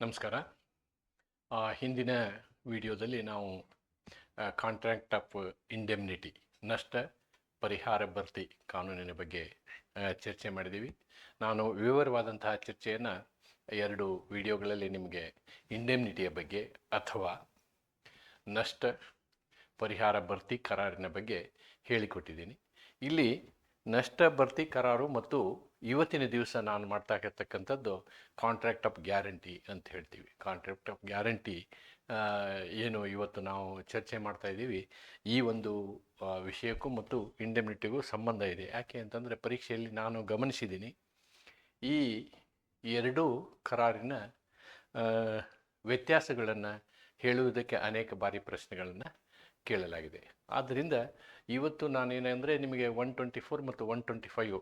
ನಮಸ್ಕಾರ. ಹಿಂದಿನ ವಿಡಿಯೋದಲ್ಲಿ ನಾವು ಕಾಂಟ್ರಾಕ್ಟ್ ಆಫ್ ಇಂಡೆಮ್ನಿಟಿ ನಷ್ಟ ಪರಿಹಾರ ಭರ್ತಿ ಕಾನೂನಿನ ಬಗ್ಗೆ ಚರ್ಚೆ ಮಾಡಿದ್ದೀವಿ. ನಾನು ವಿವರವಾದಂತಹ ಚರ್ಚೆಯನ್ನು ಎರಡು ವಿಡಿಯೋಗಳಲ್ಲಿ ನಿಮಗೆ ಇಂಡೆಮ್ನಿಟಿಯ ಬಗ್ಗೆ ಅಥವಾ ನಷ್ಟ ಪರಿಹಾರ ಭರ್ತಿ ಕರಾರಿನ ಬಗ್ಗೆ ಹೇಳಿಕೊಟ್ಟಿದ್ದೀನಿ. ಇಲ್ಲಿ ನಷ್ಟ ಭರ್ತಿ ಕರಾರು ಮತ್ತು ಇವತ್ತಿನ ದಿವಸ ನಾನು ಮಾಡ್ತಾ ಇರ್ತಕ್ಕಂಥದ್ದು ಕಾಂಟ್ರಾಕ್ಟ್ ಆಫ್ ಗ್ಯಾರಂಟಿ ಅಂತ ಹೇಳ್ತೀವಿ. ಕಾಂಟ್ರಾಕ್ಟ್ ಆಫ್ ಗ್ಯಾರಂಟಿ ಏನು ಇವತ್ತು ನಾವು ಚರ್ಚೆ ಮಾಡ್ತಾ ಇದ್ದೀವಿ. ಈ ಒಂದು ವಿಷಯಕ್ಕೂ ಮತ್ತು ಇಂಡೆಮ್ನಿಟಿಗೂ ಸಂಬಂಧ ಇದೆ. ಯಾಕೆ ಅಂತಂದರೆ ಪರೀಕ್ಷೆಯಲ್ಲಿ ನಾನು ಗಮನಿಸಿದ್ದೀನಿ. ಈ ಎರಡೂ ಕರಾರಿನ ವ್ಯತ್ಯಾಸಗಳನ್ನು ಹೇಳುವುದಕ್ಕೆ ಅನೇಕ ಬಾರಿ ಪ್ರಶ್ನೆಗಳನ್ನು ಕೇಳಲಾಗಿದೆ. ಆದ್ದರಿಂದ ಇವತ್ತು ನಾನೇನೆಂದರೆ ನಿಮಗೆ ಒನ್ ಟ್ವೆಂಟಿ ಫೋರ್ ಮತ್ತು ಒನ್ ಟ್ವೆಂಟಿ ಫೈವ್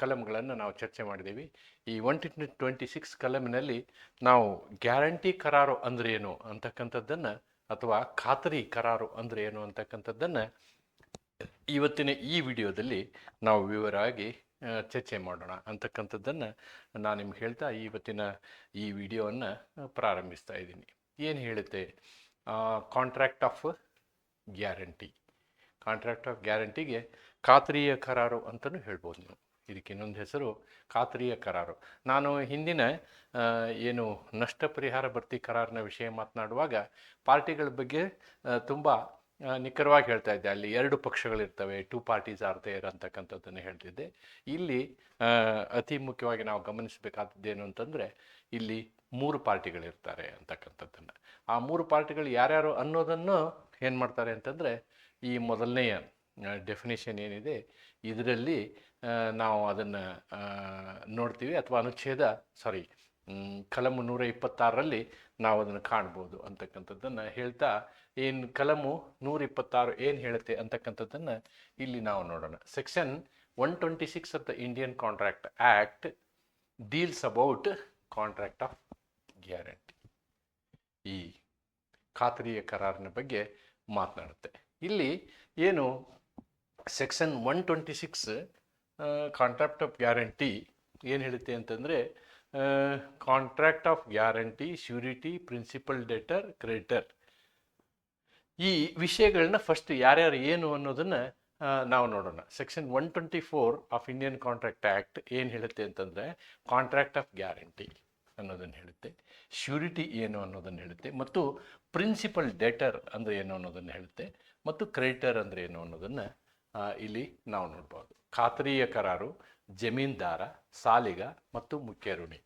ಕಲಮ್ಗಳನ್ನು ನಾವು ಚರ್ಚೆ ಮಾಡಿದ್ದೀವಿ. ಈ ಒನ್ ಟ್ವೆಂಟಿ ಟ್ವೆಂಟಿ ಸಿಕ್ಸ್ ಕಲಮಿನಲ್ಲಿ ನಾವು ಗ್ಯಾರಂಟಿ ಕರಾರು ಅಂದರೆ ಏನು ಅಂತಕ್ಕಂಥದ್ದನ್ನು ಅಥವಾ ಖಾತರಿ ಕರಾರು ಅಂದರೆ ಏನು ಅಂತಕ್ಕಂಥದ್ದನ್ನು ಇವತ್ತಿನ ಈ ವಿಡಿಯೋದಲ್ಲಿ ನಾವು ವಿವರವಾಗಿ ಚರ್ಚೆ ಮಾಡೋಣ ಅಂತಕ್ಕಂಥದ್ದನ್ನು ನಾನು ನಿಮ್ಗೆ ಹೇಳ್ತಾ ಇವತ್ತಿನ ಈ ವಿಡಿಯೋವನ್ನು ಪ್ರಾರಂಭಿಸ್ತಾ ಇದ್ದೀನಿ. ಏನು ಹೇಳುತ್ತೆ? Contract of guarantee contract of ಗ್ಯಾರಂಟಿಗೆ ಖಾತ್ರಿಯ ಕರಾರು ಅಂತಲೂ ಹೇಳ್ಬೋದು ನೀವು. ಇದಕ್ಕೆ ಇನ್ನೊಂದು ಹೆಸರು ಖಾತ್ರಿಯ ಕರಾರು. ನಾನು ಹಿಂದಿನ ಏನು ನಷ್ಟ ಪರಿಹಾರ ಭರ್ತಿ ಕರಾರಿನ ವಿಷಯ ಮಾತನಾಡುವಾಗ ಪಾರ್ಟಿಗಳ ಬಗ್ಗೆ ತುಂಬ ನಿಖರವಾಗಿ ಹೇಳ್ತಾ ಇದ್ದೆ. ಅಲ್ಲಿ ಎರಡು ಪಕ್ಷಗಳಿರ್ತವೆ ಟೂ ಪಾರ್ಟೀಸ್ ಆರ್ ದೇರ್ ಅಂತಕ್ಕಂಥದ್ದನ್ನು ಹೇಳ್ತಿದ್ದೆ. ಇಲ್ಲಿ ಅತಿ ಮುಖ್ಯವಾಗಿ ನಾವು ಗಮನಿಸಬೇಕಾದದ್ದೇನು ಅಂತಂದರೆ, ಇಲ್ಲಿ ಮೂರು ಪಾರ್ಟಿಗಳಿರ್ತಾರೆ ಅಂತಕ್ಕಂಥದ್ದನ್ನು. ಆ ಮೂರು ಪಾರ್ಟಿಗಳು ಯಾರ್ಯಾರು ಅನ್ನೋದನ್ನು ಏನು ಮಾಡ್ತಾರೆ ಅಂತಂದರೆ, ಈ ಮೊದಲನೆಯ ಡೆಫಿನೇಷನ್ ಏನಿದೆ, ಇದರಲ್ಲಿ ನಾವು ಅದನ್ನು ನೋಡ್ತೀವಿ ಅಥವಾ ಅನುಚ್ಛೇದ ಸಾರಿ ಕಲಮು ನೂರ ಇಪ್ಪತ್ತಾರರಲ್ಲಿ ನಾವು ಅದನ್ನು ಕಾಣ್ಬೋದು ಅಂತಕ್ಕಂಥದ್ದನ್ನು ಹೇಳ್ತಾ, ಏನು ಕಲಮು ನೂರ ಇಪ್ಪತ್ತಾರು ಏನು ಹೇಳುತ್ತೆ ಅಂತಕ್ಕಂಥದ್ದನ್ನು ಇಲ್ಲಿ ನಾವು ನೋಡೋಣ. Section one twenty six of the Indian contract act deals about contract of guarantee ಈ ಖಾತರಿಯ ಕರಾರಿನ ಬಗ್ಗೆ ಮಾತನಾಡುತ್ತೆ. ಇಲ್ಲಿ ಏನು section one twenty six contract of guarantee ಏನು ಹೇಳುತ್ತೆ ಅಂತಂದರೆ contract of guarantee surety principal debtor creditor ಈ ವಿಷಯಗಳನ್ನ ಫಸ್ಟ್ ಯಾರ್ಯಾರು ಏನು ಅನ್ನೋದನ್ನು ನಾವು ನೋಡೋಣ. Section one twenty four of Indian contract act ಏನು ಹೇಳುತ್ತೆ ಅಂತಂದರೆ ಕಾಂಟ್ರಾಕ್ಟ್ ಆಫ್ ಗ್ಯಾರಂಟಿ ಅನ್ನೋದನ್ನು ಹೇಳುತ್ತೆ. ಶ್ಯೂರಿಟಿ ಏನು ಅನ್ನೋದನ್ನು ಹೇಳುತ್ತೆ. ಮತ್ತು ಪ್ರಿನ್ಸಿಪಲ್ ಡೆಟರ್ ಅಂದರೆ ಏನು ಅನ್ನೋದನ್ನು ಹೇಳುತ್ತೆ. ಮತ್ತು ಕ್ರೆಡಿಟರ್ ಅಂದರೆ ಏನು ಅನ್ನೋದನ್ನು ಇಲ್ಲಿ ನಾವು ನೋಡ್ಬೋದು. ಖಾತರಿಯ ಕರಾರು, ಜಮೀನ್ದಾರ, ಸಾಲಿಗ ಮತ್ತು ಮುಖ್ಯ ಋಣಿ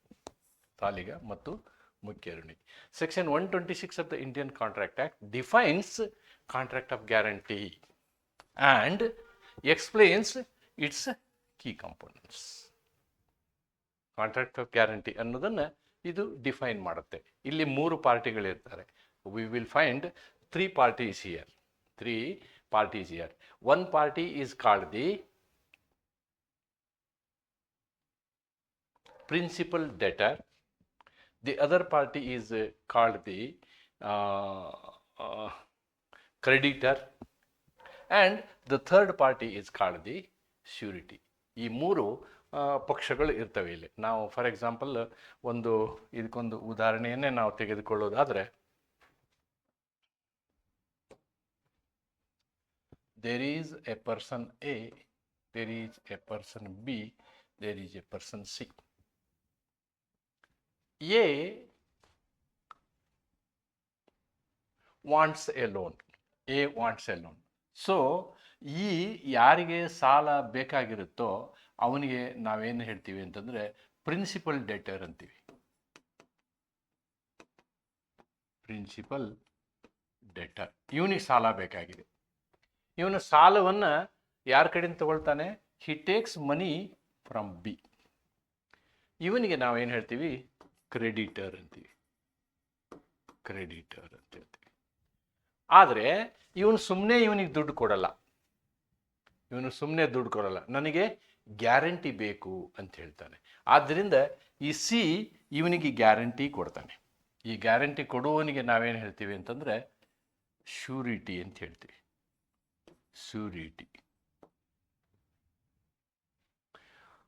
ಸಾಲಿಗ ಮತ್ತು ಮುಖ್ಯ ಋಣಿ section one twenty six of the Indian contract act defines contract of guarantee and explains its key components contract of guarantee ಅನ್ನೋದನ್ನು ಇದು ಡಿಫೈನ್ ಮಾಡುತ್ತೆ. ಇಲ್ಲಿ ಮೂರು ಪಾರ್ಟಿಗಳಿರ್ತಾರೆ. We will find three parties here three parties here. One party is called the principal debtor. The other party is uh, called the uh, uh, creditor, and the third party is called the surety. ಈ ಮೂರು ಪಕ್ಷಗಳು ಇರ್ತವೆ ಇಲ್ಲಿ ನಾವು for example ಒಂದು ಇದಕ್ಕೊಂದು ಉದಾಹರಣೆಯನ್ನೇ ನಾವು ತೆಗೆದುಕೊಳ್ಳೋದಾದರೆ there is a person A there is a person B there is a person C A wants a loan A wants a loan so ಈ ಯಾರಿಗೆ ಸಾಲ ಬೇಕಾಗಿರುತ್ತೋ ಅವನಿಗೆ ನಾವೇನು ಹೇಳ್ತೀವಿ ಅಂತಂದರೆ ಪ್ರಿನ್ಸಿಪಲ್ ಡೆಟರ್ ಅಂತೀವಿ. ಪ್ರಿನ್ಸಿಪಲ್ ಡೆಟರ್ ಇವನಿಗೆ ಸಾಲ ಬೇಕಾಗಿದೆ. ಇವನು ಸಾಲವನ್ನು ಯಾರ ಕಡೆಯಿಂದ ತಗೊಳ್ತಾನೆ? He takes money from B ಇವನಿಗೆ ನಾವೇನು ಹೇಳ್ತೀವಿ? ಕ್ರೆಡಿಟರ್ ಅಂತೀವಿ. ಕ್ರೆಡಿಟರ್ ಅಂತ ಹೇಳ್ತೀವಿ. ಆದರೆ ಇವನು ಸುಮ್ಮನೆ ಇವನಿಗೆ ದುಡ್ಡು ಕೊಡಲ್ಲ. ಇವನು ಸುಮ್ಮನೆ ದುಡ್ಡು ಕೊಡಲ್ಲ. ನನಗೆ ಗ್ಯಾರಂಟಿ ಬೇಕು ಅಂತ ಹೇಳ್ತಾನೆ. ಆದ್ದರಿಂದ ಈ ಸಿ ಇವನಿಗೆ ಗ್ಯಾರಂಟಿ ಕೊಡ್ತಾನೆ. ಈ ಗ್ಯಾರಂಟಿ ಕೊಡುವವನಿಗೆ ನಾವೇನು ಹೇಳ್ತೀವಿ ಅಂತಂದರೆ ಶ್ಯೂರಿಟಿ ಅಂತ ಹೇಳ್ತೀವಿ. ಶ್ಯೂರಿಟಿ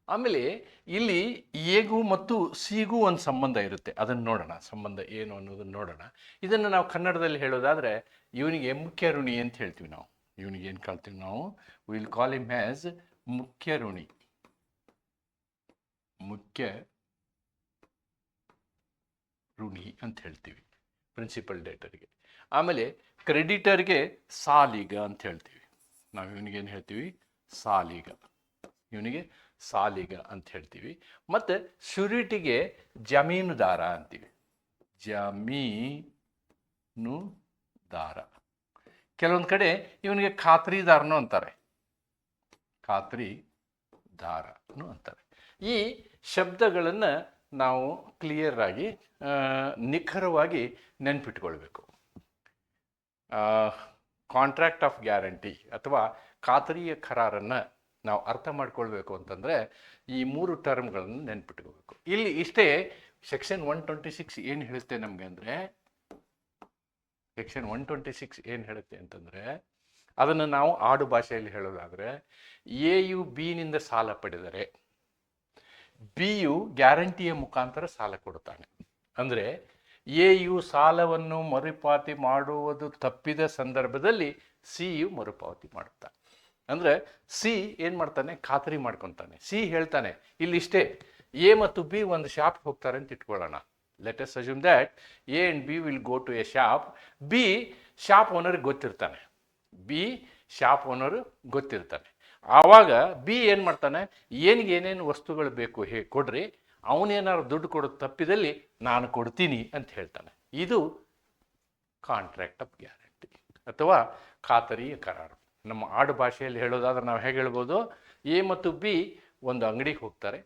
ಆಮೇಲೆ ಇಲ್ಲಿ ಎಗೂ ಮತ್ತು ಸಿಗೂ ಒಂದು ಸಂಬಂಧ ಇರುತ್ತೆ. ಅದನ್ನು ನೋಡೋಣ. ಸಂಬಂಧ ಏನು ಅನ್ನೋದನ್ನು ನೋಡೋಣ. ಇದನ್ನು ನಾವು ಕನ್ನಡದಲ್ಲಿ ಹೇಳೋದಾದರೆ ಇವನಿಗೆ ಮುಖ್ಯ ಋಣಿ ಅಂತ ಹೇಳ್ತೀವಿ ನಾವು. ಇವನಿಗೆ ಏನು ಕಾಲ್ತೀವಿ ನಾವು? ವಿಲ್ ಕಾಲ್ ಇಮ್ ಹ್ಯಾಸ್ ಮುಖ್ಯ ಋಣಿ. ಮುಖ್ಯ ಋಣಿ ಅಂತ ಹೇಳ್ತೀವಿ. ಪ್ರಿನ್ಸಿಪಲ್ ಡೇಟರ್ಗೆ ಆಮೇಲೆ ಕ್ರೆಡಿಟರ್ಗೆ ಸಾಲಿಗ ಅಂತ ಹೇಳ್ತೀವಿ. ನಾವು ಇವನಿಗೆ ಏನು ಹೇಳ್ತೀವಿ? ಸಾಲಿಗ. ಇವನಿಗೆ ಸಾಲಿಗ ಅಂತ ಹೇಳ್ತೀವಿ. ಮತ್ತು ಶುರಿಟಿಗೆ ಜಮೀನುದಾರ ಅಂತೀವಿ. ಜಮೀನುದಾರ. ಕೆಲವೊಂದು ಕಡೆ ಇವನಿಗೆ ಖಾತ್ರಿದಾರನು ಅಂತಾರೆ. ಖಾತ್ರಿದಾರನು ಅಂತಾರೆ. ಈ ಶಬ್ದಗಳನ್ನು ನಾವು ಕ್ಲಿಯರ್ ಆಗಿ ನಿಖರವಾಗಿ ನೆನ್ಪಿಟ್ಕೊಳ್ಬೇಕು. ಕಾಂಟ್ರಾಕ್ಟ್ ಆಫ್ ಗ್ಯಾರಂಟಿ ಅಥವಾ ಖಾತರಿಯ ಕರಾರನ್ನು ನಾವು ಅರ್ಥ ಮಾಡ್ಕೊಳ್ಬೇಕು ಅಂತಂದರೆ ಈ ಮೂರು ಟರ್ಮ್ಗಳನ್ನು ನೆನ್ಪಿಟ್ಕೋಬೇಕು. ಇಲ್ಲಿ ಇಷ್ಟೇ ಸೆಕ್ಷನ್ ಒನ್ ಟ್ವೆಂಟಿ ಸಿಕ್ಸ್ ಏನು ಹೇಳುತ್ತೆ ನಮಗೆ ಅಂದರೆ ಸೆಕ್ಷನ್ ಒನ್ ಟ್ವೆಂಟಿ ಸಿಕ್ಸ್ ಏನು ಹೇಳುತ್ತೆ ಅಂತಂದರೆ, ಅದನ್ನು ನಾವು ಆಡು ಭಾಷೆಯಲ್ಲಿ ಹೇಳೋದಾದರೆ, ಎ ಯು ಬಿನಿಂದ ಸಾಲ ಪಡೆದರೆ, ಬಿ ಯು ಗ್ಯಾರಂಟಿಯ ಮುಖಾಂತರ ಸಾಲ ಕೊಡುತ್ತಾನೆ. ಅಂದರೆ ಎ ಯು ಸಾಲವನ್ನು ಮರುಪಾವತಿ ಮಾಡುವುದು ತಪ್ಪಿದ ಸಂದರ್ಭದಲ್ಲಿ ಸಿ ಯು ಮರುಪಾವತಿ ಮಾಡುತ್ತಾ? ಅಂದರೆ ಸಿ ಏನು ಮಾಡ್ತಾನೆ? ಖಾತರಿ ಮಾಡ್ಕೊತಾನೆ. ಸಿ ಹೇಳ್ತಾನೆ ಇಲ್ಲಿಷ್ಟೇ ಎ ಮತ್ತು ಬಿ ಒಂದು ಶಾಪ್ ಹೋಗ್ತಾರೆ ಅಂತ ಇಟ್ಕೊಳ್ಳೋಣ. Let's assume that A and B will go to a shop B shop ಓನರ್ಗೆ ಗೊತ್ತಿರ್ತಾನೆ. ಬಿ ಶಾಪ್ ಓನರ್ ಗೊತ್ತಿರ್ತಾನೆ. ಆವಾಗ ಬಿ ಏನು ಮಾಡ್ತಾನೆ? ಏನಿಗೆ ಏನೇನು ವಸ್ತುಗಳು ಬೇಕು ಹೇ ಕೊಡ್ರಿ ಅವನೇನಾದ್ರು ದುಡ್ಡು ಕೊಡೋದು ತಪ್ಪಿದಲ್ಲಿ ನಾನು ಕೊಡ್ತೀನಿ ಅಂತ ಹೇಳ್ತಾನೆ. ಇದು ಕಾಂಟ್ರಾಕ್ಟ್ ಆಫ್ ಗ್ಯಾರಂಟಿ ಅಥವಾ ಖಾತರಿ ಕರಾರು. ನಮ್ಮ ಆಡು ಭಾಷೆಯಲ್ಲಿ ಹೇಳೋದಾದ್ರೆ ನಾವು ಹೇಗೆ ಹೇಳ್ಬೋದು? ಎ ಮತ್ತು ಬಿ ಒಂದು ಅಂಗಡಿಗೆ ಹೋಗ್ತಾರೆ.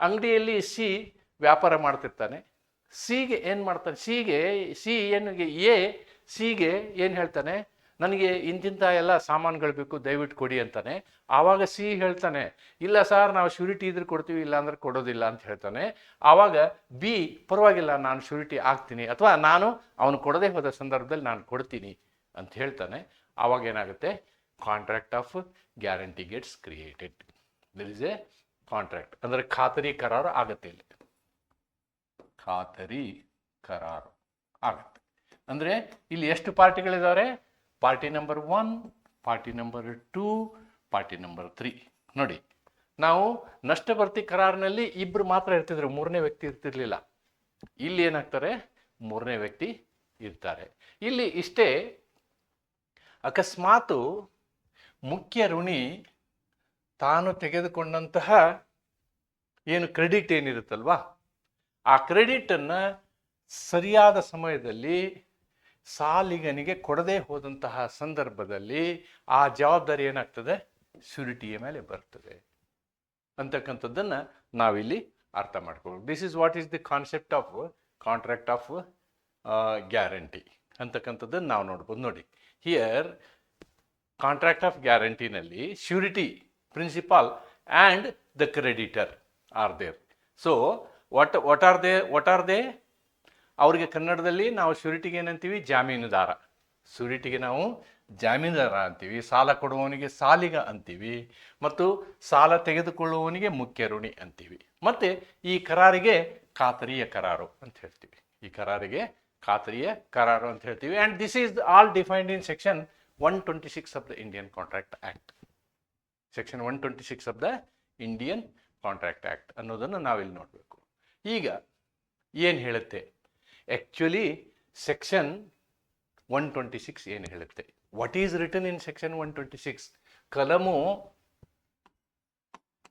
ಅಂಗಡಿಯಲ್ಲಿ ಸಿ ವ್ಯಾಪಾರ ಮಾಡ್ತಿರ್ತಾನೆ. ಸಿಗೆ ಏನು ಮಾಡ್ತಾನೆ? ಸಿಗೆ, ಸಿ ಏನಿಗೆ ಎ, ಸಿಗೆ ಏನು ಹೇಳ್ತಾನೆ? ನನಗೆ ಇಂತಿಂಥ ಎಲ್ಲ ಸಾಮಾನುಗಳು ಬೇಕು, ದಯವಿಟ್ಟು ಕೊಡಿ ಅಂತಾನೆ. ಆವಾಗ ಸಿ ಹೇಳ್ತಾನೆ, ಇಲ್ಲ ಸರ್, ನಾವು ಶ್ಯೂರಿಟಿ ಇದ್ರೆ ಕೊಡ್ತೀವಿ ಇಲ್ಲ ಅಂದ್ರೆ ಕೊಡೋದಿಲ್ಲ ಅಂತ ಹೇಳ್ತಾನೆ. ಆವಾಗ ಬಿ, ಪರವಾಗಿಲ್ಲ, ನಾನು ಶ್ಯೂರಿಟಿ ಆಗ್ತೀನಿ, ಅಥವಾ ನಾನು ಅವನು ಕೊಡದೇ ಹೋದ ಸಂದರ್ಭದಲ್ಲಿ ನಾನು ಕೊಡ್ತೀನಿ ಅಂತ ಹೇಳ್ತಾನೆ. ಆವಾಗ ಏನಾಗುತ್ತೆ? Contract of guarantee gets created there is a contract ಅಂದರೆ ಖಾತರಿ ಕರಾರು ಆಗುತ್ತೆ ಇಲ್ಲಿ. ಖಾತರಿ ಕರಾರು ಆಗುತ್ತೆ. ಅಂದರೆ ಇಲ್ಲಿ ಎಷ್ಟು ಪಾರ್ಟಿಗಳಿದ್ದಾರೆ party number one, party number two, party number three. ನೋಡಿ, ನಾವು ನಷ್ಟಭರ್ತಿ ಕರಾರ್ನಲ್ಲಿ ಇಬ್ಬರು ಮಾತ್ರ ಇರ್ತಿದ್ರು, ಮೂರನೇ ವ್ಯಕ್ತಿ ಇರ್ತಿರ್ಲಿಲ್ಲ. ಇಲ್ಲಿ ಏನಾಗ್ತಾರೆ? ಮೂರನೇ ವ್ಯಕ್ತಿ ಇರ್ತಾರೆ. ಇಲ್ಲಿ ಇಷ್ಟೇ ಅಕಸ್ಮಾತು ಮುಖ್ಯ ಋಣಿ ತಾನು ತೆಗೆದುಕೊಂಡಂತಹ ಏನು ಕ್ರೆಡಿಟ್ ಏನಿರುತ್ತಲ್ವಾ? ಆ ಕ್ರೆಡಿಟನ್ನು ಸರಿಯಾದ ಸಮಯದಲ್ಲಿ ಸಾಲಿಗನಿಗೆ ಕೊಡದೇ ಹೋದಂತಹ ಸಂದರ್ಭದಲ್ಲಿ ಆ ಜವಾಬ್ದಾರಿ ಏನಾಗ್ತದೆ? ಶ್ಯೂರಿಟಿಯ ಮೇಲೆ ಬರ್ತದೆ. ಅಂತಕ್ಕಂಥದ್ದನ್ನು ನಾವಿಲ್ಲಿ ಅರ್ಥ ಮಾಡ್ಕೋಬೇಕು. This is what is the concept of contract of guarantee ಅಂತಕ್ಕಂಥದ್ದನ್ನು ನಾವು ನೋಡ್ಬೋದು. ನೋಡಿ here contract of ಗ್ಯಾರಂಟಿನಲ್ಲಿ surety principal and the creditor are there so what what are they what are they ಅವ್ರಿಗೆ ಕನ್ನಡದಲ್ಲಿ ನಾವು ಶುರಿಟಿಗೆ ಏನಂತೀವಿ? ಜಾಮೀನುದಾರ ಸುರಿಟಿಗೆ ನಾವು ಜಾಮೀನುದಾರ ಅಂತೀವಿ. ಸಾಲ ಕೊಡುವವನಿಗೆ ಸಾಲಿಗ ಅಂತೀವಿ. ಮತ್ತು ಸಾಲ ತೆಗೆದುಕೊಳ್ಳುವವನಿಗೆ ಮುಖ್ಯ ಋಣಿ ಅಂತೀವಿ. ಮತ್ತು ಈ ಕರಾರಿಗೆ ಖಾತರಿಯ ಕರಾರು ಅಂತ ಹೇಳ್ತೀವಿ. ಈ ಕರಾರಿಗೆ ಖಾತರಿಯ ಕರಾರು ಅಂತ ಹೇಳ್ತೀವಿ. And this is all defined in section one twenty six of the Indian contract act section one twenty six of the Indian contract act ಅನ್ನೋದನ್ನು ನಾವಿಲ್ಲಿ ನೋಡಬೇಕು. ಈಗ ಏನು ಹೇಳುತ್ತೆ? Actually section one twenty six ಏನು ಹೇಳುತ್ತೆ? What is written in section one twenty six ಕಲಮು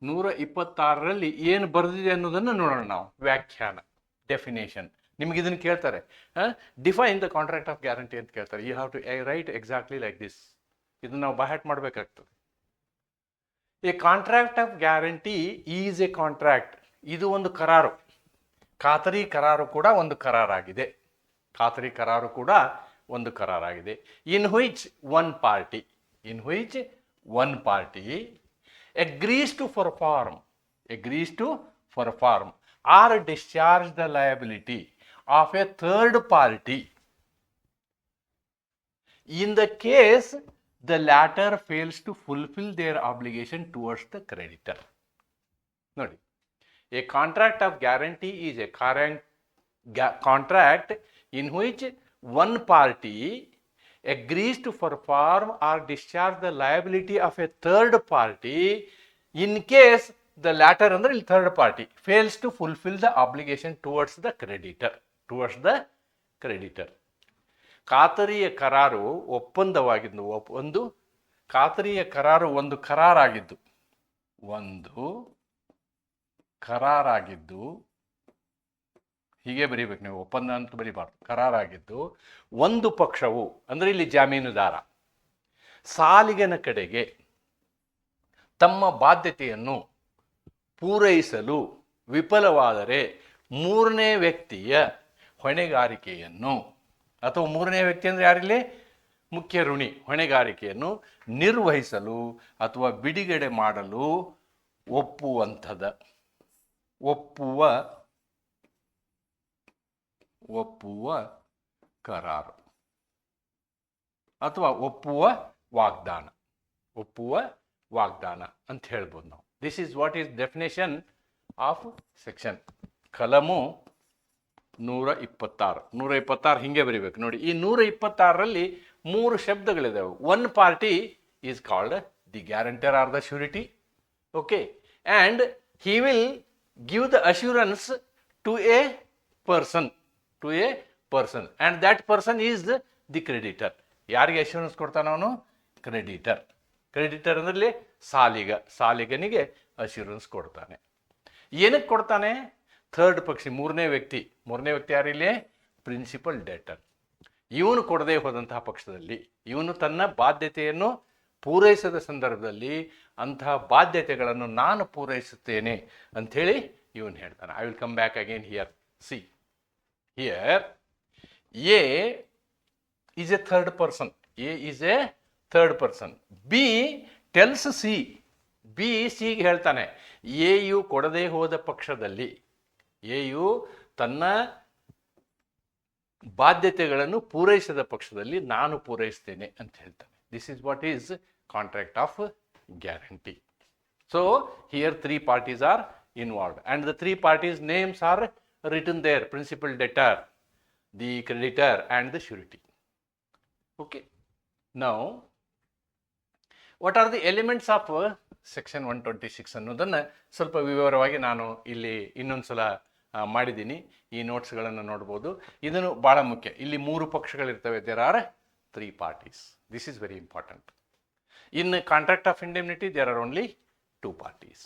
ನೂರ ಇಪ್ಪತ್ತಾರರಲ್ಲಿ ಏನು ಬರೆದಿದೆ ಅನ್ನೋದನ್ನು ನೋಡೋಣ ನಾವು. ವ್ಯಾಖ್ಯಾನ ಡೆಫಿನೇಷನ್ ನಿಮ್ಗೆ ಇದನ್ನು ಕೇಳ್ತಾರೆ. Define the contract of guarantee ಅಂತ ಕೇಳ್ತಾರೆ. You have to write exactly like this ಇದನ್ನು ನಾವು ಬಹ್ಯಾಟ್ ಮಾಡಬೇಕಾಗ್ತದೆ. A contract of guarantee is a contract ಇದು ಒಂದು ಕರಾರು. ಖಾತರಿ ಕರಾರು ಕೂಡ ಒಂದು ಕರಾರಾಗಿದೆ. ಖಾತರಿ ಕರಾರು ಕೂಡ ಒಂದು ಕರಾರಾಗಿದೆ. In which one party in which one party agrees to perform agrees to perform or discharge the liability of a third party in the case the latter fails to fulfil their obligation towards the creditor ನೋಡಿ a contract of guarantee is a contract in which one party agrees to perform or discharge the liability of a third party in case the latter ಇಲ್ಲಿ third party fails to fulfil the obligation towards the creditor towards the creditor ಖಾತರಿಯ ಕರಾರು ಒಪ್ಪಂದವಾಗಿದ್ದು, ಒಪ್- ಒಂದು ಖಾತರಿಯ ಕರಾರು ಒಂದು ಕರಾರಾಗಿದ್ದು, ಒಂದು ಕರಾರಾಗಿದ್ದು, ಹೀಗೆ ಬರೀಬೇಕು ನೀವು, ಒಪ್ಪಂದ ಅಂತ ಬರೀಬಾರ್ದು. ಕರಾರಾಗಿದ್ದು, ಒಂದು ಪಕ್ಷವು, ಅಂದರೆ ಇಲ್ಲಿ ಜಾಮೀನುದಾರ, ಸಾಲಿಗನ ಕಡೆಗೆ ತಮ್ಮ ಬಾಧ್ಯತೆಯನ್ನು ಪೂರೈಸಲು ವಿಫಲವಾದರೆ ಮೂರನೇ ವ್ಯಕ್ತಿಯ ಹೊಣೆಗಾರಿಕೆಯನ್ನು, ಅಥವಾ ಮೂರನೇ ವ್ಯಕ್ತಿ ಅಂದರೆ ಯಾರಿಲ್ಲೇ? ಮುಖ್ಯ ಋಣಿ, ಹೊಣೆಗಾರಿಕೆಯನ್ನು ನಿರ್ವಹಿಸಲು ಅಥವಾ ಬಿಡುಗಡೆ ಮಾಡಲು ಒಪ್ಪುವಂಥದ ಒಪ್ಪುವ ಒಪ್ಪುವ ಕರಾರು ಅಥವಾ ಒಪ್ಪುವ ವಾಗ್ದಾನ ಒಪ್ಪುವ ವಾಗ್ದಾನ ಅಂತ ಹೇಳ್ಬೋದು ನಾವು. This is what is definition of section ಕಲಮು ನೂರ ಇಪ್ಪತ್ತಾರು. ನೂರ ಇಪ್ಪತ್ತಾರು ಹಿಂಗೆ ಬರೀಬೇಕು. ನೋಡಿ, ಈ ನೂರ ಇಪ್ಪತ್ತಾರರಲ್ಲಿ ಮೂರು ಶಬ್ದಗಳಿದ್ದಾವೆ one party is called the guarantor or the surety okay and he will give the assurance to a person to a person. And that person is the, the creditor. ಯಾರಿಗೆ ಅಶ್ಯೂರೆನ್ಸ್ ಕೊಡ್ತಾನ ಅವನು? ಕ್ರೆಡಿಟರ್ ಕ್ರೆಡಿಟರ್ ಅಂದ್ರಲ್ಲಿ ಸಾಲಿಗ. ಸಾಲಿಗನಿಗೆ assurance ಕೊಡ್ತಾನೆ. ಏನಕ್ಕೆ ಕೊಡ್ತಾನೆ? Third ಪಕ್ಷಿ ಮೂರನೇ ವ್ಯಕ್ತಿ. ಮೂರನೇ ವ್ಯಕ್ತಿ ಯಾರಿಲ್ಲಿ ಪ್ರಿನ್ಸಿಪಲ್ ಡೇಟರ್ ಇವನು ಕೊಡದೇ ಹೋದಂತಹ ಪಕ್ಷದಲ್ಲಿ ಇವನು ತನ್ನ ಬಾಧ್ಯತೆಯನ್ನು ಪೂರೈಸದ ಸಂದರ್ಭದಲ್ಲಿ ಅಂತಹ ಬಾಧ್ಯತೆಗಳನ್ನು ನಾನು ಪೂರೈಸುತ್ತೇನೆ ಅಂಥೇಳಿ ಇವನು ಹೇಳ್ತಾನೆ. I will come back again here C here A is a third person A is a third person B tells C B ಸಿಗೆ ಹೇಳ್ತಾನೆ ಎ ಯು ಕೊಡದೇ ಹೋದ ಪಕ್ಷದಲ್ಲಿ ಎ ಯು ತನ್ನ ಬಾಧ್ಯತೆಗಳನ್ನು ಪೂರೈಸದ ಪಕ್ಷದಲ್ಲಿ ನಾನು ಪೂರೈಸ್ತೇನೆ ಅಂತ ಹೇಳ್ತಾನೆ. This is what is contract of guarantee so here three parties are involved and the three parties names are written there principal debtor the creditor and the surety okay now what are the elements of section one twenty six ಅನ್ನೋದನ್ನು ಸ್ವಲ್ಪ ವಿವರವಾಗಿ ನಾನು ಇಲ್ಲಿ ಇನ್ನೊಂದು ಸಲ ಮಾಡಿದ್ದೀನಿ. ಈ ನೋಟ್ಸ್ಗಳನ್ನು ನೋಡ್ಬೋದು. ಇದನ್ನು ಭಾಳ ಮುಖ್ಯ. ಇಲ್ಲಿ ಮೂರು ಪಕ್ಷಗಳಿರ್ತವೆ. There are three parties this is very important in contract of indemnity there are only two parties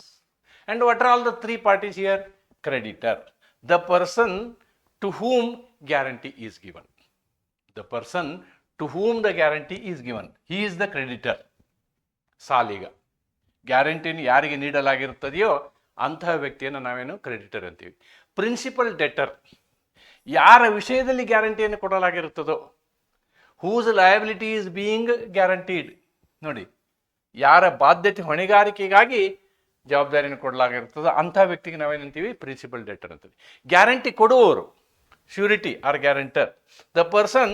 and what are all the three parties here creditor the person to whom guarantee is given the person to whom the guarantee is given. He is the creditor. ಸಾಲಿಗ. ಗ್ಯಾರಂಟಿನ ಯಾರಿಗೆ ನೀಡಲಾಗಿರುತ್ತದೆಯೋ ಅಂತಹ ವ್ಯಕ್ತಿಯನ್ನು ನಾವೇನು creditor ಅಂತೀವಿ. Principal debtor ಯಾರ ವಿಷಯದಲ್ಲಿ ಗ್ಯಾರಂಟಿಯನ್ನು ಕೊಡಲಾಗಿರುತ್ತದೋ whose liability is being guaranteed ನೋಡಿ, ಯಾರ ಬಾಧ್ಯತೆ ಹೊಣೆಗಾರಿಕೆಗಾಗಿ ಜವಾಬ್ದಾರಿಯನ್ನು ಕೊಡಲಾಗಿರ್ತದೋ ಅಂಥ ವ್ಯಕ್ತಿಗೆ ನಾವೇನಂತೀವಿ ಪ್ರಿನ್ಸಿಪಲ್ ಡೆಟರ್ ಅಂತೀವಿ. ಗ್ಯಾರಂಟಿ ಕೊಡುವವರು surety or guarantor the person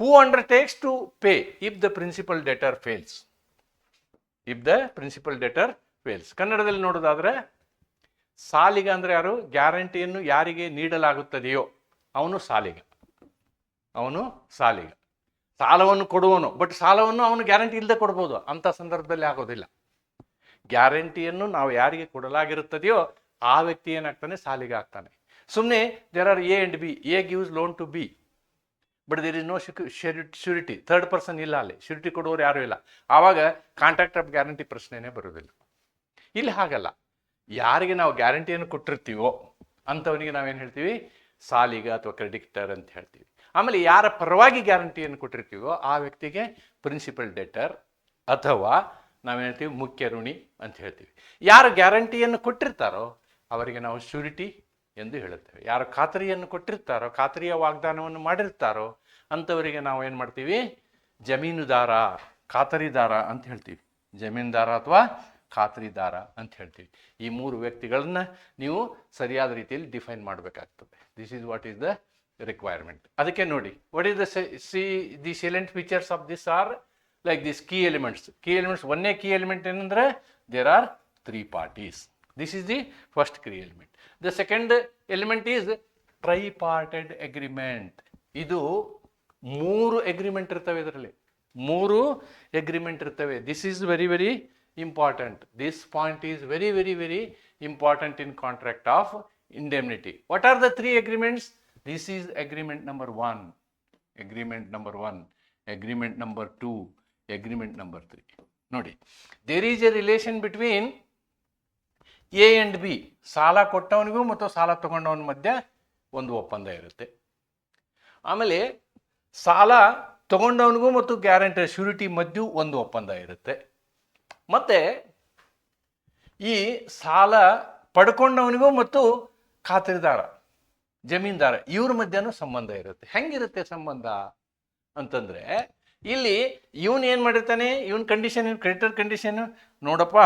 who undertakes to pay if the principal debtor fails if the principal debtor fails ಕನ್ನಡದಲ್ಲಿ ನೋಡೋದಾದ್ರೆ, ಸಾಲಿಗ ಅಂದರೆ ಯಾರು? ಗ್ಯಾರಂಟಿಯನ್ನು ಯಾರಿಗೆ ನೀಡಲಾಗುತ್ತದೆಯೋ, ಅವನು ಸಾಲಿಗ. ಅವನು ಸಾಲಿಗ. ಸಾಲವನ್ನು ಕೊಡುವನು ಬಟ್ ಸಾಲವನ್ನು ಅವನು ಗ್ಯಾರಂಟಿ ಇಲ್ಲದೆ ಕೊಡ್ಬೋದು. ಅಂಥ ಸಂದರ್ಭದಲ್ಲಿ ಆಗೋದಿಲ್ಲ. ಗ್ಯಾರಂಟಿಯನ್ನು ನಾವು ಯಾರಿಗೆ ಕೊಡಲಾಗಿರುತ್ತದೆಯೋ ಆ ವ್ಯಕ್ತಿ ಏನಾಗ್ತಾನೆ? ಸಾಲಿಗೆ ಆಗ್ತಾನೆ. ಸುಮ್ಮನೆ there are A and B A gives loan to B but there is no surety third person ಇಲ್ಲ ಅಲ್ಲಿ. ಶ್ಯೂರಿಟಿ ಕೊಡೋರು ಯಾರೂ ಇಲ್ಲ. ಆವಾಗ ಕಾಂಟ್ರಾಕ್ಟ್ ಆಫ್ ಗ್ಯಾರಂಟಿ ಪ್ರಶ್ನೆನೇ ಬರೋದಿಲ್ಲ ಇಲ್ಲಿ ಹಾಗಲ್ಲ. ಯಾರಿಗೆ ನಾವು ಗ್ಯಾರಂಟಿಯನ್ನು ಕೊಟ್ಟಿರ್ತೀವೋ ಅಂಥವನಿಗೆ ನಾವೇನು ಹೇಳ್ತೀವಿ? ಸಾಲಿಗ ಅಥವಾ ಕ್ರೆಡಿಟರ್ ಅಂತ ಹೇಳ್ತೀವಿ. ಆಮೇಲೆ ಯಾರ ಪರವಾಗಿ ಗ್ಯಾರಂಟಿಯನ್ನು ಕೊಟ್ಟಿರ್ತೀವೋ ಆ ವ್ಯಕ್ತಿಗೆ ಪ್ರಿನ್ಸಿಪಲ್ ಡೆಟರ್ ಅಥವಾ ನಾವು ಹೇಳ್ತೀವಿ, ಮುಖ್ಯ ಋಣಿ ಅಂತ ಹೇಳ್ತೀವಿ. ಯಾರು ಗ್ಯಾರಂಟಿಯನ್ನು ಕೊಟ್ಟಿರ್ತಾರೋ ಅವರಿಗೆ ನಾವು ಶ್ಯೂರಿಟಿ ಎಂದು ಹೇಳುತ್ತೇವೆ. ಯಾರು ಖಾತರಿಯನ್ನು ಕೊಟ್ಟಿರ್ತಾರೋ, ಖಾತರಿಯ ವಾಗ್ದಾನವನ್ನು ಮಾಡಿರ್ತಾರೋ ಅಂಥವರಿಗೆ ನಾವು ಏನು ಮಾಡ್ತೀವಿ? ಜಮೀನುದಾರ, ಖಾತರಿದಾರ ಅಂತ ಹೇಳ್ತೀವಿ. ಜಮೀನ್ದಾರ ಅಥವಾ ಖಾತರಿದಾರ ಅಂತ ಹೇಳ್ತೀವಿ. ಈ ಮೂರು ವ್ಯಕ್ತಿಗಳನ್ನ ನೀವು ಸರಿಯಾದ ರೀತಿಯಲ್ಲಿ ಡಿಫೈನ್ ಮಾಡಬೇಕಾಗ್ತದೆ. This is what is the requirement ಅದಕ್ಕೆ ನೋಡಿ what is the see the salient features of this are like this key elements key elements ಒಂದೇ ಕೀ ಎಲಿಮೆಂಟ್ ಏನಂದರೆ there are three parties this is the first key element the second element is tripartite agreement ಇದು ಮೂರು agreement ಇರ್ತವೆ ಇದರಲ್ಲಿ. ಮೂರು agreement ಇರ್ತವೆ. This is very very important this point is very very very important in contract of indemnity what are the three agreements? This is agreement number one, agreement number one, agreement number two, agreement number three. ನೋಡಿ there is a relation between A and B ಸಾಲ ಕೊಟ್ಟವನಿಗೂ ಮತ್ತು ಸಾಲ ತಗೊಂಡವನ ಮಧ್ಯೆ ಒಂದು ಒಪ್ಪಂದ ಇರುತ್ತೆ. ಆಮೇಲೆ ಸಾಲ ತಗೊಂಡವನಿಗೂ ಮತ್ತು ಗ್ಯಾರಂಟಿ ಶ್ಯೂರಿಟಿ ಮಧ್ಯೆ ಒಂದು ಒಪ್ಪಂದ ಇರುತ್ತೆ. ಮತ್ತು ಈ ಸಾಲ ಪಡ್ಕೊಂಡವನಿಗೂ ಮತ್ತು ಖಾತ್ರಿದಾರ ಜಮೀನ್ದಾರ, ಇವ್ರ ಮಧ್ಯನೂ ಸಂಬಂಧ ಇರುತ್ತೆ. ಹೆಂಗಿರುತ್ತೆ ಸಂಬಂಧ ಅಂತಂದ್ರೆ, ಇಲ್ಲಿ ಇವನ್ ಏನು ಮಾಡಿರ್ತಾನೆ? ಇವನ್ ಕಂಡೀಷನ್ ಕ್ರೆಡಿಟರ್ ಕಂಡೀಷನ್ ನೋಡಪ್ಪ,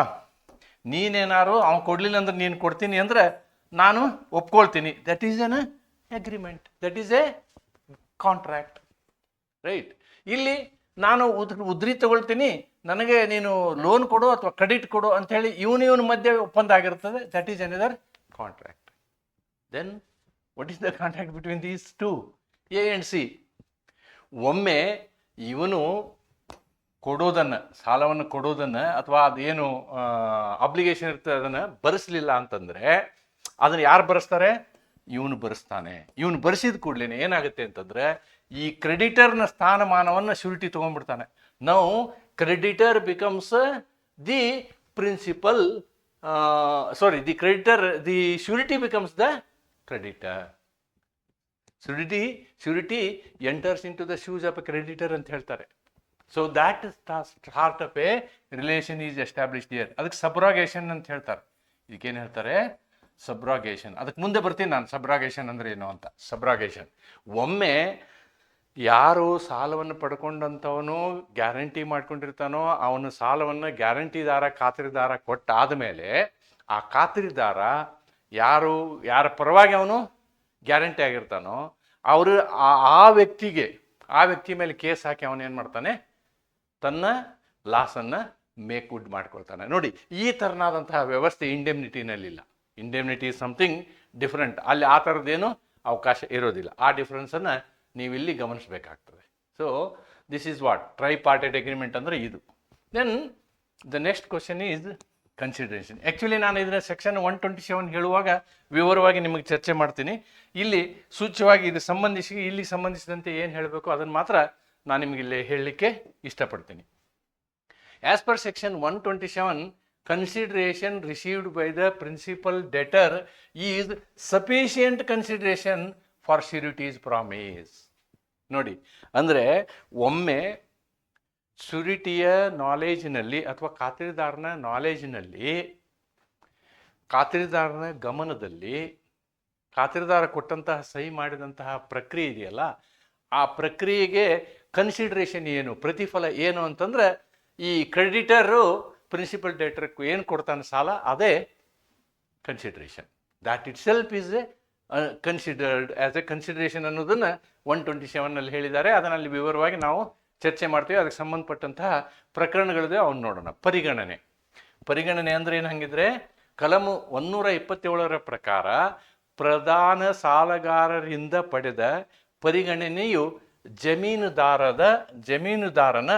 ನೀನೇನಾರು ಅವ್ನು ಕೊಡ್ಲಿಲ್ಲ ಅಂದ್ರೆ ನೀನು ಕೊಡ್ತೀನಿ ಅಂದ್ರೆ ನಾನು ಒಪ್ಕೊಳ್ತೀನಿ. That is an agreement that is a contract right ಇಲ್ಲಿ ನಾನು ಉದ್, ಉದ್ರಿ ತಗೊಳ್ತೀನಿ. ನನಗೆ ನೀನು ಲೋನ್ ಕೊಡು ಅಥವಾ ಕ್ರೆಡಿಟ್ ಕೊಡು ಅಂತ ಹೇಳಿ ಇವನ್ ಇವನ್ ಮಧ್ಯೆ ಒಪ್ಪಂದ ಆಗಿರ್ತದೆ. That is another contract then what is the contract between these two A and C ಒಮ್ಮೆ ಇವನು ಕೊಡೋದನ್ನು, ಸಾಲವನ್ನು ಕೊಡೋದನ್ನು ಅಥವಾ ಅದೇನು ಅಬ್ಲಿಗೇಷನ್ ಇರ್ತದೆ ಅದನ್ನು ಬರೆಸಲಿಲ್ಲ ಅಂತಂದರೆ, ಅದನ್ನು ಯಾರು ಬರೆಸ್ತಾರೆ? ಇವನು ಬರೆಸ್ತಾನೆ. ಇವನು ಬರೆಸಿದ ಕೂಡಲೇ ಏನಾಗುತ್ತೆ ಅಂತಂದರೆ, ಈ ಕ್ರೆಡಿಟರ್ನ ಸ್ಥಾನಮಾನವನ್ನು ಶ್ಯೂರಿಟಿ ತೊಗೊಂಡ್ಬಿಡ್ತಾನೆ. ನಾವು creditor becomes the principal sorry the creditor the surety becomes the creditor surety surety enters into the shoes of a creditor ಅಂತ ಹೇಳ್ತಾರೆ. So that start of a relation is established here ಅದಕ್ಕೆ subrogation ಅಂತ ಹೇಳ್ತಾರೆ. ಇದಕ್ಕೇನು ಹೇಳ್ತಾರೆ? Subrogation ಅದಕ್ಕೆ ಮುಂದೆ ಬರ್ತೀನಿ ನಾನು. ಸಬ್ರಾಗೇಷನ್ ಅಂದ್ರೆ ಏನು ಅಂತ? ಸಬ್ರಾಗೇಷನ್ ಒಮ್ಮೆ ಯಾರು ಸಾಲವನ್ನು ಪಡ್ಕೊಂಡಂಥವನು ಗ್ಯಾರಂಟಿ ಮಾಡ್ಕೊಂಡಿರ್ತಾನೋ, ಅವನು ಸಾಲವನ್ನು ಗ್ಯಾರಂಟಿದಾರ ಖಾತರಿದಾರ ಕೊಟ್ಟಾದ ಮೇಲೆ ಆ ಖಾತ್ರಿದಾರ ಯಾರು, ಯಾರ ಪರವಾಗಿ ಅವನು ಗ್ಯಾರಂಟಿ ಆಗಿರ್ತಾನೋ, ಅವರು ಆ ವ್ಯಕ್ತಿಗೆ, ಆ ವ್ಯಕ್ತಿ ಮೇಲೆ ಕೇಸ್ ಹಾಕಿ ಅವನು ಏನು ಮಾಡ್ತಾನೆ? ತನ್ನ ಲಾಸನ್ನು ಮೇಕ್ ಗುಡ್ ಮಾಡ್ಕೊಳ್ತಾನೆ. ನೋಡಿ, ಈ ಥರನಾದಂತಹ ವ್ಯವಸ್ಥೆ ಇಂಡೆಮ್ನಿಟಿನಲ್ಲಿಲ್ಲ ಇಂಡೆಮ್ನಿಟಿ ಇಸ್ ಸಮಥಿಂಗ್ ಡಿಫ್ರೆಂಟ್ ಅಲ್ಲಿ ಆ ಥರದ್ದೇನು ಅವಕಾಶ ಇರೋದಿಲ್ಲ. ಆ ಡಿಫ್ರೆನ್ಸನ್ನು ನೀವಿಲ್ಲಿ ಗಮನಿಸಬೇಕಾಗ್ತದೆ. So this is what tripartite agreement ಅಂದರೆ ಇದು. Then the next question is consideration actually ನಾನು ಇದರ ಸೆಕ್ಷನ್ ಒನ್ ಟ್ವೆಂಟಿ ಸೆವೆನ್ ಹೇಳುವಾಗ ವಿವರವಾಗಿ ನಿಮಗೆ ಚರ್ಚೆ ಮಾಡ್ತೀನಿ. ಇಲ್ಲಿ ಸೂಚ್ಯವಾಗಿ ಇದು ಸಂಬಂಧಿಸಿ, ಇಲ್ಲಿ ಸಂಬಂಧಿಸಿದಂತೆ ಏನು ಹೇಳಬೇಕು ಅದನ್ನು ಮಾತ್ರ ನಾನು ನಿಮಗೆ ಇಲ್ಲಿ ಹೇಳಲಿಕ್ಕೆ ಇಷ್ಟಪಡ್ತೀನಿ. As per section one twenty seven consideration received by the principal debtor is sufficient consideration for surety's promise ನೋಡಿ, ಅಂದರೆ ಒಮ್ಮೆ ಸುರಿಟಿಯ ನಾಲೇಜಿನಲ್ಲಿ ಅಥವಾ ಖಾತ್ರಿದಾರನ ನಾಲೇಜಿನಲ್ಲಿ ಖಾತ್ರಿದಾರನ ಗಮನದಲ್ಲಿ ಖಾತ್ರಿದಾರ ಕೊಟ್ಟಂತಹ ಸಹಿ ಮಾಡಿದಂತಹ ಪ್ರಕ್ರಿಯೆ ಇದೆಯಲ್ಲ, ಆ ಪ್ರಕ್ರಿಯೆಗೆ ಕನ್ಸಿಡ್ರೇಷನ್ ಏನು, ಪ್ರತಿಫಲ ಏನು ಅಂತಂದ್ರೆ, ಈ ಕ್ರೆಡಿಟರು ಪ್ರಿನ್ಸಿಪಲ್ ಡೇಟರ್ಗೆ ಏನು ಕೊಡ್ತಾನೆ ಸಾಲ, ಅದೇ consideration that itself is a considered as a consideration ಅನ್ನೋದನ್ನು ಒನ್ ಟ್ವೆಂಟಿ ಸೆವೆನ್ನಲ್ಲಿ ಹೇಳಿದ್ದಾರೆ. ಅದನ್ನಲ್ಲಿ ವಿವರವಾಗಿ ನಾವು ಚರ್ಚೆ ಮಾಡ್ತೀವಿ, ಅದಕ್ಕೆ ಸಂಬಂಧಪಟ್ಟಂತಹ ಪ್ರಕರಣಗಳಿದೆ ಅವನ್ನ ನೋಡೋಣ. ಪರಿಗಣನೆ. ಪರಿಗಣನೆ ಅಂದ್ರೆ ಏನು ಹಂಗಿದ್ರೆ, ಕಲಮು ಒನ್ನೂರ ಇಪ್ಪತ್ತೇಳರ ಪ್ರಕಾರ ಪ್ರಧಾನ ಸಾಲಗಾರರಿಂದ ಪಡೆದ ಪರಿಗಣನೆಯು ಜಮೀನುದಾರದ, ಜಮೀನುದಾರನ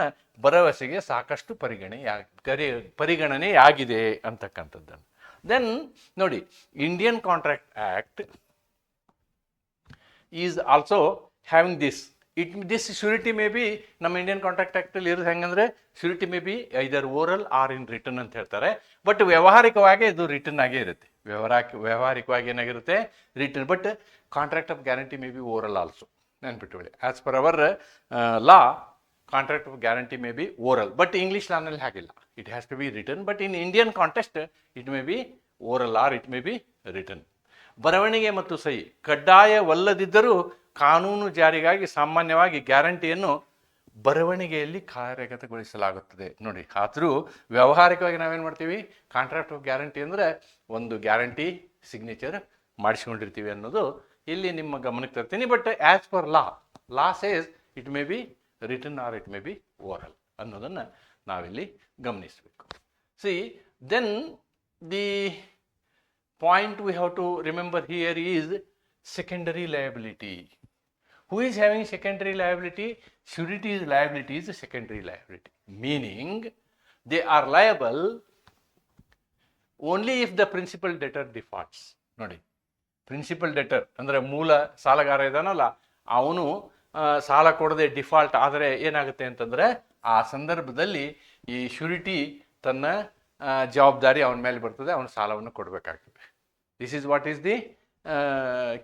ಭರವಸೆಗೆ ಸಾಕಷ್ಟು ಪರಿಗಣನೆ ಕರಿ ಪರಿಗಣನೆಯಾಗಿದೆ ಅಂತಕ್ಕಂಥದ್ದನ್ನು. ದೆನ್ ನೋಡಿ Indian contract act is also having this it this surety may be ನಮ್ಮ ಇಂಡಿಯನ್ ಕಾಂಟ್ರಾಕ್ಟ್ ಆ್ಯಕ್ಟಲ್ಲಿ ಇರೋದು ಹೆಂಗಂದ್ರೆ surety may be either oral or in written ಅಂತ ಹೇಳ್ತಾರೆ. ಬಟ್ ವ್ಯವಹಾರಿಕವಾಗಿ ಇದು ರಿಟರ್ನ್ ಆಗೇ ಇರುತ್ತೆ. ವ್ಯವಹಾರ ವ್ಯವಹಾರಿಕವಾಗಿ ಏನಾಗಿರುತ್ತೆ? Written but contract of guarantee may be oral also ನೆನ್ಪಿಟ್ಟುಕೊಳ್ಳಿ as per our law contract of guarantee may be oral but English ಲಾನಲ್ಲಿ ಹಾಗಿಲ್ಲ. It has to be written but in Indian context it may be oral or it may be written ಬರವಣಿಗೆ ಮತ್ತು ಸಹಿ ಕಡ್ಡಾಯವಲ್ಲದಿದ್ದರೂ ಕಾನೂನು ಜಾರಿಗಾಗಿ ಸಾಮಾನ್ಯವಾಗಿ ಗ್ಯಾರಂಟಿಯನ್ನು ಬರವಣಿಗೆಯಲ್ಲಿ ಕಾರ್ಯಗತಗೊಳಿಸಲಾಗುತ್ತದೆ. ನೋಡಿ, ಆದರೂ ವ್ಯಾವಹಾರಿಕವಾಗಿ ನಾವೇನು ಮಾಡ್ತೀವಿ? ಕಾಂಟ್ರಾಕ್ಟ್ ಆಫ್ ಗ್ಯಾರಂಟಿ ಅಂದರೆ ಒಂದು ಗ್ಯಾರಂಟಿ ಸಿಗ್ನೇಚರ್ ಮಾಡಿಸ್ಕೊಂಡಿರ್ತೀವಿ ಅನ್ನೋದು ಇಲ್ಲಿ ನಿಮ್ಮ ಗಮನಕ್ಕೆ ತರ್ತೀನಿ. But as per law law says it may be written or it may be oral ಅನ್ನೋದನ್ನು ನಾವಿಲ್ಲಿ ಗಮನಿಸಬೇಕು. See then the point we have to remember here is secondary liability. Who is having secondary liability? Surety is liability is a secondary liability. Meaning, they are liable only if the principal debtor defaults ನೋಡಿ principal debtor ಅಂದರೆ ಮೂಲ ಸಾಲಗಾರ ಇದ್ದಾನಲ್ಲ, ಅವನು ಸಾಲ ಕೊಡದೆ default ಆದರೆ ಏನಾಗುತ್ತೆ ಅಂತಂದರೆ, ಆ ಸಂದರ್ಭದಲ್ಲಿ ಈ ಶ್ಯೂರಿಟಿ ತನ್ನ ಜವಾಬ್ದಾರಿ ಅವನ ಮೇಲೆ ಬರ್ತದೆ, ಅವನ ಸಾಲವನ್ನು ಕೊಡಬೇಕಾಗ್ತದೆ this is what is the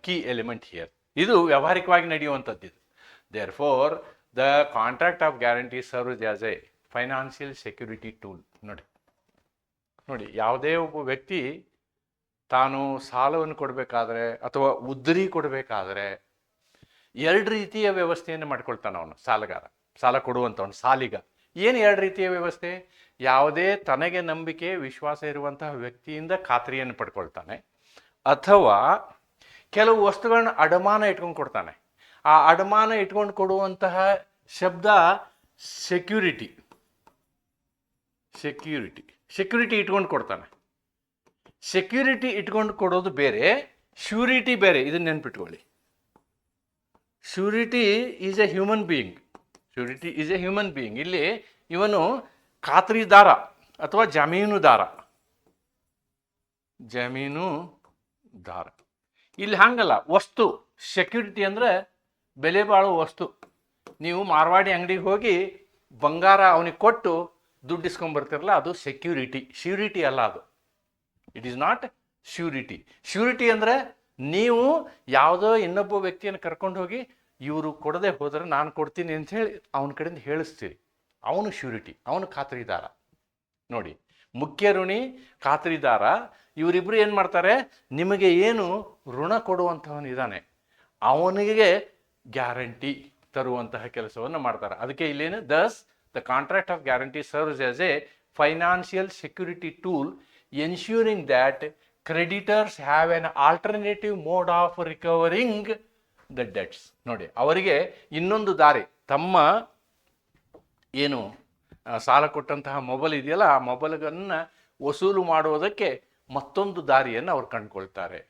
key element here ಇದು ವ್ಯಾವಹಾರಿಕವಾಗಿ ನಡೆಯುವಂಥದ್ದು therefore the contract of guarantee serves as a financial security tool ನೋಡಿ. ನೋಡಿ, ಯಾವುದೇ ಒಬ್ಬ ವ್ಯಕ್ತಿ ತಾನು ಸಾಲವನ್ನು ಕೊಡಬೇಕಾದ್ರೆ ಅಥವಾ ಉದ್ರಿ ಕೊಡಬೇಕಾದ್ರೆ ಎರಡು ರೀತಿಯ ವ್ಯವಸ್ಥೆಯನ್ನು ಮಾಡ್ಕೊಳ್ತಾನೆ ಅವನು, ಸಾಲಗಾರ. ಸಾಲ ಕೊಡುವಂಥವನು, ಸಾಲಿಗ. ಏನು ಎರಡು ರೀತಿಯ ವ್ಯವಸ್ಥೆ? ಯಾವುದೇ ತನಗೆ ನಂಬಿಕೆ, ವಿಶ್ವಾಸ ಇರುವಂತಹ ವ್ಯಕ್ತಿಯಿಂದ ಖಾತ್ರಿಯನ್ನು ಪಡ್ಕೊಳ್ತಾನೆ. ಅಥವಾ ಕೆಲವು ವಸ್ತುಗಳನ್ನ ಅಡಮಾನ ಇಟ್ಕೊಂಡು ಕೊಡ್ತಾನೆ. ಆ ಅಡಮಾನ ಇಟ್ಕೊಂಡು ಕೊಡುವಂತಹ ಶಬ್ದ ಸೆಕ್ಯೂರಿಟಿ ಸೆಕ್ಯೂರಿಟಿ ಸೆಕ್ಯೂರಿಟಿ ಇಟ್ಕೊಂಡು ಕೊಡ್ತಾನೆ. ಸೆಕ್ಯೂರಿಟಿ ಇಟ್ಕೊಂಡು ಕೊಡೋದು ಬೇರೆ ಶ್ಯೂರಿಟಿ ಬೇರೆ. ಇದನ್ನ ನೆನ್ಪಿಟ್ಕೊಳ್ಳಿ. Surety is a human being surety is a human being ಇಲ್ಲಿ ಇವನು ಖಾತ್ರಿದಾರ ಅಥವಾ ಜಮೀನುದಾರ. ಜಮೀನುದಾರ. ಇಲ್ಲಿ ಹಾಗಲ್ಲ, ವಸ್ತು. ಸೆಕ್ಯೂರಿಟಿ ಅಂದರೆ ಬೆಲೆ ಬಾಳುವ ವಸ್ತು. ನೀವು ಮಾರ್ವಾಡಿ ಅಂಗಡಿಗೆ ಹೋಗಿ ಬಂಗಾರ ಅವನಿಗೆ ಕೊಟ್ಟು ದುಡ್ಡು ಇಸ್ಕೊಂಬರ್ತಿರಲ್ಲ, ಅದು ಸೆಕ್ಯೂರಿಟಿ ಶ್ಯೂರಿಟಿ ಅಲ್ಲ ಅದು. It is not surety surety ಅಂದರೆ ನೀವು ಯಾವುದೋ ಇನ್ನೊಬ್ಬ ವ್ಯಕ್ತಿಯನ್ನು ಕರ್ಕೊಂಡು ಹೋಗಿ, ಇವರು ಕೊಡದೆ ಹೋದರೆ ನಾನು ಕೊಡ್ತೀನಿ ಅಂತ ಹೇಳಿ ಅವನ ಕಡೆಯಿಂದ ಹೇಳಿಸ್ತೀರಿ. ಅವನು ಶ್ಯೂರಿಟಿ ಅವನು ಖಾತ್ರಿದಾರ. ನೋಡಿ, ಮುಖ್ಯ ಋಣಿ ಖಾತ್ರಿದಾರ ಇವರಿಬ್ಬರು ಏನು ಮಾಡ್ತಾರೆ? ನಿಮಗೆ ಏನು ಋಣ ಕೊಡುವಂಥವನಿದ್ದಾನೆ ಅವನಿಗೆ ಗ್ಯಾರಂಟಿ ತರುವಂತಹ ಕೆಲಸವನ್ನು ಮಾಡ್ತಾರೆ. ಅದಕ್ಕೆ ಇಲ್ಲೇನು? Thus the contract of guarantee serves as a financial security tool ensuring that creditors have an alternative mode of recovering the debts ನೋಡಿ, ಅವರಿಗೆ ಇನ್ನೊಂದು ದಾರಿ. ತಮ್ಮ ಏನು ಸಾಲ ಕೊಟ್ಟಂತಹ ಮೊಬೈಲ್ ಇದೆಯಲ್ಲ, ಆ ಮೊಬೈಲ್ಗನ್ನು ವಸೂಲು ಮಾಡುವುದಕ್ಕೆ ಮತ್ತೊಂದು ದಾರಿಯನ್ನು ಅವ್ರು ಕಂಡುಕೊಳ್ತಾರೆ.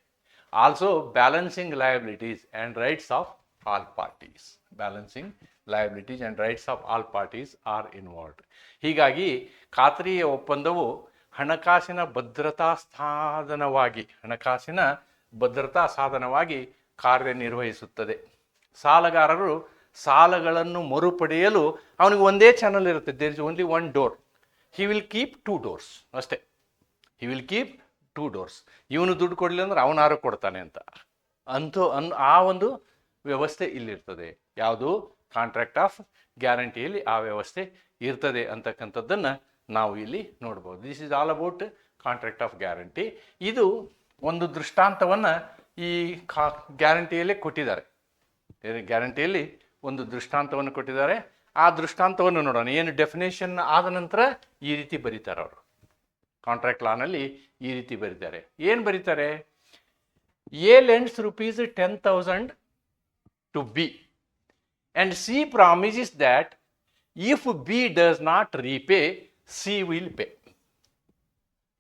Also balancing liabilities and rights of all parties balancing liabilities and rights of all parties are involved ಹೀಗಾಗಿ, ಖಾತ್ರಿಯ ಒಪ್ಪಂದವು ಹಣಕಾಸಿನ ಭದ್ರತಾ ಸಾಧನವಾಗಿ, ಹಣಕಾಸಿನ ಭದ್ರತಾ ಸಾಧನವಾಗಿ ಕಾರ್ಯನಿರ್ವಹಿಸುತ್ತದೆ. ಸಾಲಗಾರರು ಸಾಲಗಳನ್ನು ಮರುಪಡೆಯಲು ಅವನಿಗೆ ಒಂದೇ ಚಾನಲ್ ಇರುತ್ತೆ. There is only one door he will keep two doors ಅಷ್ಟೇ. He will keep two doors ಇವನು ದುಡ್ಡು ಕೊಡಲಿಲ್ಲ ಅಂದ್ರೆ ಅವನಾರು ಕೊಡ್ತಾನೆ ಅಂತ. ಅಂಥೋ ಅನ್, ಆ ಒಂದು ವ್ಯವಸ್ಥೆ ಇಲ್ಲಿರ್ತದೆ. ಯಾವುದು? ಕಾಂಟ್ರಾಕ್ಟ್ ಆಫ್ ಗ್ಯಾರಂಟಿಯಲ್ಲಿ ಆ ವ್ಯವಸ್ಥೆ ಇರ್ತದೆ ಅಂತಕ್ಕಂಥದ್ದನ್ನು ನಾವು ಇಲ್ಲಿ ನೋಡ್ಬೋದು. This is all about contract of guarantee ಇದು ಒಂದು ದೃಷ್ಟಾಂತವನ್ನು ಈ ಕಾ ಗ್ಯಾರಂಟಿಯಲ್ಲೇ ಕೊಟ್ಟಿದ್ದಾರೆ. ಗ್ಯಾರಂಟಿಯಲ್ಲಿ ಒಂದು ದೃಷ್ಟಾಂತವನ್ನು ಕೊಟ್ಟಿದ್ದಾರೆ. ಆ ದೃಷ್ಟಾಂತವನ್ನು ನೋಡೋಣ. ಏನು ಡೆಫಿನೇಷನ್ ಆದ ನಂತರ ಈ ರೀತಿ ಬರೀತಾರೆ ಅವರು. ಕಾಂಟ್ರಾಕ್ಟ್ ಲಾನಲ್ಲಿ ಈ ರೀತಿ ಬರೀತಾರೆ. ಏನು ಬರೀತಾರೆ? A lends rupees ten thousand to B and C promises that if B does not repay C will pay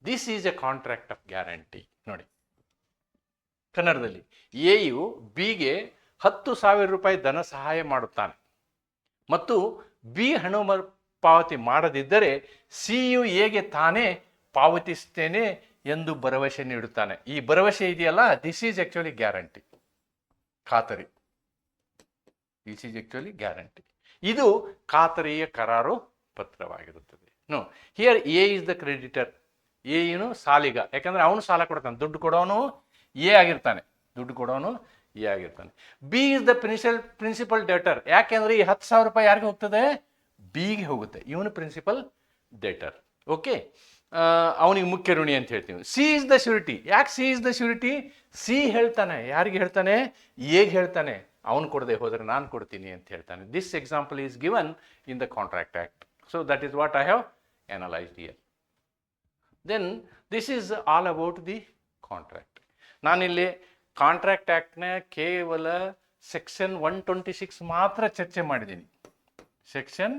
this is a contract of guarantee ನೋಡಿ. ಕನ್ನಡದಲ್ಲಿ ಎ ಯು ಬಿಗೆ ಹತ್ತು ಸಾವಿರ ರೂಪಾಯಿ ಧನ ಸಹಾಯ ಮಾಡುತ್ತಾನೆ. ಮತ್ತು ಬಿ ಹಣ ಪಾವತಿ ಮಾಡದಿದ್ದರೆ ಸಿ ಯು ಎಗೆ ತಾನೇ ಪಾವತಿಸ್ತೇನೆ ಎಂದು ಭರವಸೆ ನೀಡುತ್ತಾನೆ. ಈ ಭರವಸೆ ಇದೆಯಲ್ಲ? ದಿಸ್ ಈಸ್ ಆಕ್ಚುಲಿ ಗ್ಯಾರಂಟಿ ಖಾತರಿ. ದಿಸ್ ಈಸ್ ಆಕ್ಚುಲಿ ಗ್ಯಾರಂಟಿ ಇದು ಖಾತರಿಯ ಕರಾರು ಪತ್ರವಾಗಿರುತ್ತದೆ. No here A is the creditor A ಏನು? ಸಾಲಿಗ. ಯಾಕಂದ್ರೆ ಅವನು ಸಾಲ ಕೊಡ್ತಾನೆ. ದುಡ್ಡು ಕೊಡೋನು ಎ ಆಗಿರ್ತಾನೆ. ದುಡ್ಡು ಕೊಡೋನು ಎ ಆಗಿರ್ತಾನೆ. B is the principal principal debtor ಯಾಕೆಂದ್ರೆ ಈ ಹತ್ತು ಸಾವಿರ ರೂಪಾಯಿ ಯಾರಿಗೆ ಹೋಗ್ತದೆ? ಬಿಗೆ ಹೋಗುತ್ತೆ. ಇವನು ಪ್ರಿನ್ಸಿಪಲ್ ಡೇಟರ್ ಓಕೆ ಅವನಿಗೆ ಮುಖ್ಯ ಋಣಿ ಅಂತ ಹೇಳ್ತೀವಿ. ಸಿ ಇಸ್ ದ ಶ್ಯೂರಿಟಿ ಯಾಕೆ C is the surety C ಹೇಳ್ತಾನೆ. ಯಾರಿಗೆ ಹೇಳ್ತಾನೆ? ಹೇಗೆ ಹೇಳ್ತಾನೆ? ಅವನು ಕೊಡದೆ ಹೋದರೆ ನಾನು ಕೊಡ್ತೀನಿ ಅಂತ ಹೇಳ್ತಾನೆ. This example is given in the contract act so that is what I have analysed here then this is all about the contract ನಾನಿಲ್ಲಿ ಕಾಂಟ್ರಾಕ್ಟ್ ಆ್ಯಕ್ಟ್ನ ಕೇವಲ ಸೆಕ್ಷನ್ ಒನ್ ಟ್ವೆಂಟಿ ಸಿಕ್ಸ್ ಮಾತ್ರ ಚರ್ಚೆ ಮಾಡಿದ್ದೀನಿ. Section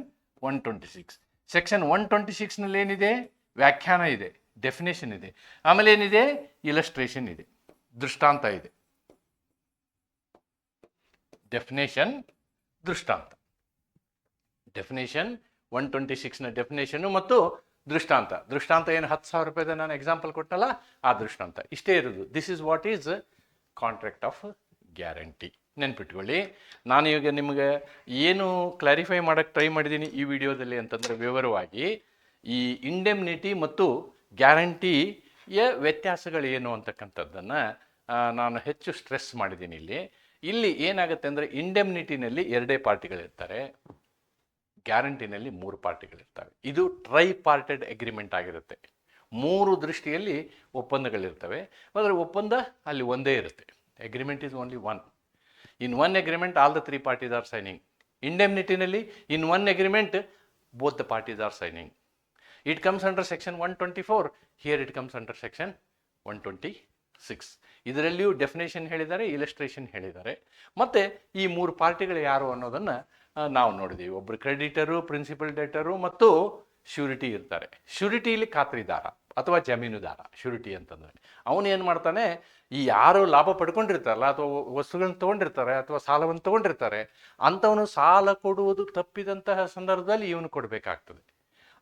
one twenty six section one twenty ಸಿಕ್ಸ್ನಲ್ಲಿ ಏನಿದೆ ವ್ಯಾಖ್ಯಾನ ಇದೆ definition ಇದೆ. ಆಮೇಲೆ ಏನಿದೆ? ಇಲಸ್ಟ್ರೇಷನ್ ಇದೆ. ದೃಷ್ಟಾಂತ ಇದೆ. ಡೆಫಿನೇಷನ್ ದೃಷ್ಟಾಂತ. ಡೆಫಿನೇಷನ್ ಒನ್ ಟ್ವೆಂಟಿ ಸಿಕ್ಸ್ನ ಡೆಫಿನೇಷನ್ನು ಮತ್ತು ದೃಷ್ಟಾಂತ. ದೃಷ್ಟಾಂತ ಏನು ಹತ್ತು ಸಾವಿರ ರೂಪಾಯಿದ ನಾನು ಎಕ್ಸಾಂಪಲ್ ಕೊಟ್ಟಲ್ಲ, ಆ ದೃಷ್ಟಾಂತ. ಇಷ್ಟೇ ಇರೋದು. This is what is contract of guarantee ನೆನ್ಪಿಟ್ಕೊಳ್ಳಿ. ನಾನು ಈಗ ನಿಮಗೆ ಏನು ಕ್ಲಾರಿಫೈ ಮಾಡೋಕ್ಕೆ ಟ್ರೈ ಮಾಡಿದ್ದೀನಿ ಈ ವಿಡಿಯೋದಲ್ಲಿ ಅಂತಂದರೆ ವಿವರವಾಗಿ ಈ ಇಂಡೆಮ್ನಿಟಿ ಮತ್ತು ಗ್ಯಾರಂಟಿಯ ವ್ಯತ್ಯಾಸಗಳೇನು ಅಂತಕ್ಕಂಥದ್ದನ್ನು ನಾನು ಹೆಚ್ಚು ಸ್ಟ್ರೆಸ್ ಮಾಡಿದ್ದೀನಿ ಇಲ್ಲಿ. ಇಲ್ಲಿ ಏನಾಗುತ್ತೆ ಅಂದರೆ ಇಂಡೆಮ್ನಿಟಿನಲ್ಲಿ ಎರಡೇ ಪಾರ್ಟಿಗಳಿರ್ತಾರೆ. ಗ್ಯಾರಂಟಿನಲ್ಲಿ ಮೂರು ಪಾರ್ಟಿಗಳಿರ್ತವೆ. ಇದು ಟ್ರೈ ಪಾರ್ಟೆಡ್ ಅಗ್ರಿಮೆಂಟ್ ಆಗಿರುತ್ತೆ. ಮೂರು ದೃಷ್ಟಿಯಲ್ಲಿ ಒಪ್ಪಂದಗಳಿರ್ತವೆ. ಆದರೆ ಒಪ್ಪಂದ ಅಲ್ಲಿ ಒಂದೇ ಇರುತ್ತೆ. Agreement is only one in one agreement all the three parties are signing ಇಂಡೆಮ್ನಿಟಿನಲ್ಲಿ in one agreement both the parties are signing it comes under section one twenty four here it comes under section one twenty six ಇದರಲ್ಲಿಯೂ definition ಹೇಳಿದ್ದಾರೆ illustration ಹೇಳಿದ್ದಾರೆ. ಮತ್ತು ಈ ಮೂರು ಪಾರ್ಟಿಗಳು ಯಾರು ಅನ್ನೋದನ್ನು ನಾವು ನೋಡಿದ್ದೀವಿ ಒಬ್ಬರು ಕ್ರೆಡಿಟರು ಪ್ರಿನ್ಸಿಪಲ್ ಡೇಟರು ಮತ್ತು ಶ್ಯೂರಿಟಿ ಇರ್ತಾರೆ. ಶ್ಯೂರಿಟಿಲಿ ಖಾತ್ರಿದಾರ ಅಥವಾ ಜಮೀನುದಾರ ಶ್ಯೂರಿಟಿ ಅಂತಂದರೆ. ಅವನು ಏನು ಮಾಡ್ತಾನೆ, ಈ ಯಾರು ಲಾಭ ಪಡ್ಕೊಂಡಿರ್ತಾರಲ್ಲ ಅಥವಾ ವಸ್ತುಗಳನ್ನ ತೊಗೊಂಡಿರ್ತಾರೆ ಅಥವಾ ಸಾಲವನ್ನು ತೊಗೊಂಡಿರ್ತಾರೆ, ಅಂಥವನು ಸಾಲ ಕೊಡುವುದು ತಪ್ಪಿದಂತಹ ಸಂದರ್ಭದಲ್ಲಿ ಇವನು ಕೊಡಬೇಕಾಗ್ತದೆ.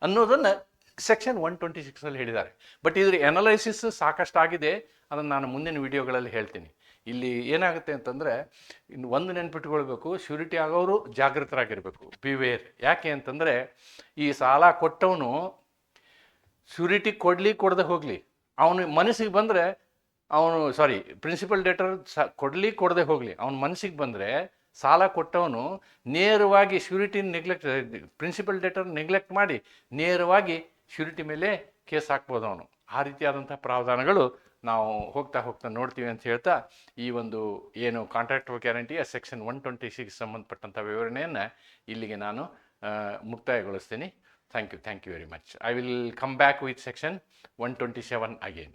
ಅನ್ನೋದನ್ನು ಸೆಕ್ಷನ್ ಒನ್ ಟ್ವೆಂಟಿ ಸಿಕ್ಸಲ್ಲಿ ಹೇಳಿದ್ದಾರೆ. ಬಟ್ ಇದ್ರ ಎನಲೈಸಿಸ್ ಸಾಕಷ್ಟು ಆಗಿದೆ ಅದನ್ನು ನಾನು ಮುಂದಿನ ವಿಡಿಯೋಗಳಲ್ಲಿ ಹೇಳ್ತೀನಿ. ಇಲ್ಲಿ ಏನಾಗುತ್ತೆ ಅಂತಂದರೆ ಇನ್ನು ಒಂದು ನೆನ್ಪಿಟ್ಕೊಳ್ಬೇಕು ಶ್ಯೂರಿಟಿ ಆಗೋರು ಜಾಗೃತರಾಗಿರಬೇಕು. ಬಿವೇರ್ ಯಾಕೆ ಅಂತಂದರೆ, ಈ ಸಾಲ ಕೊಟ್ಟವನು ಶ್ಯೂರಿಟಿ ಕೊಡಲಿ, ಕೊಡದೆ ಹೋಗಲಿ. ಅವನು ಮನಸ್ಸಿಗೆ ಬಂದರೆ, ಅವನು ಸಾರಿ ಪ್ರಿನ್ಸಿಪಲ್ ಡೇಟರ್ ಸ ಕೊಡಲಿ, ಕೊಡದೆ ಹೋಗಲಿ. ಅವನ ಮನಸ್ಸಿಗೆ ಬಂದರೆ ಸಾಲ ಕೊಟ್ಟವನು ನೇರವಾಗಿ surety neglect principal debtor neglect ಮಾಡಿ ನೇರವಾಗಿ ಶ್ಯೂರಿಟಿ ಮೇಲೆ ಕೇಸ್ ಹಾಕ್ಬೋದು ಅವನು ಆ ರೀತಿಯಾದಂಥ ಪ್ರಾವಧಾನಗಳು ನಾವು ಹೋಗ್ತಾ ಹೋಗ್ತಾ ನೋಡ್ತೀವಿ ಅಂತ ಹೇಳ್ತಾ ಈ ಒಂದು ಏನು ಕಾಂಟ್ರಾಕ್ಟ್ ಗ್ಯಾರಂಟಿಯ ಸೆಕ್ಷನ್ ಒನ್ ಟ್ವೆಂಟಿ ಸಿಕ್ಸ್ ಸಂಬಂಧಪಟ್ಟಂಥ ವಿವರಣೆಯನ್ನು ಇಲ್ಲಿಗೆ ನಾನು ಮುಕ್ತಾಯಗೊಳಿಸ್ತೀನಿ. Thank you thank you very much I will come back with section one twenty seven again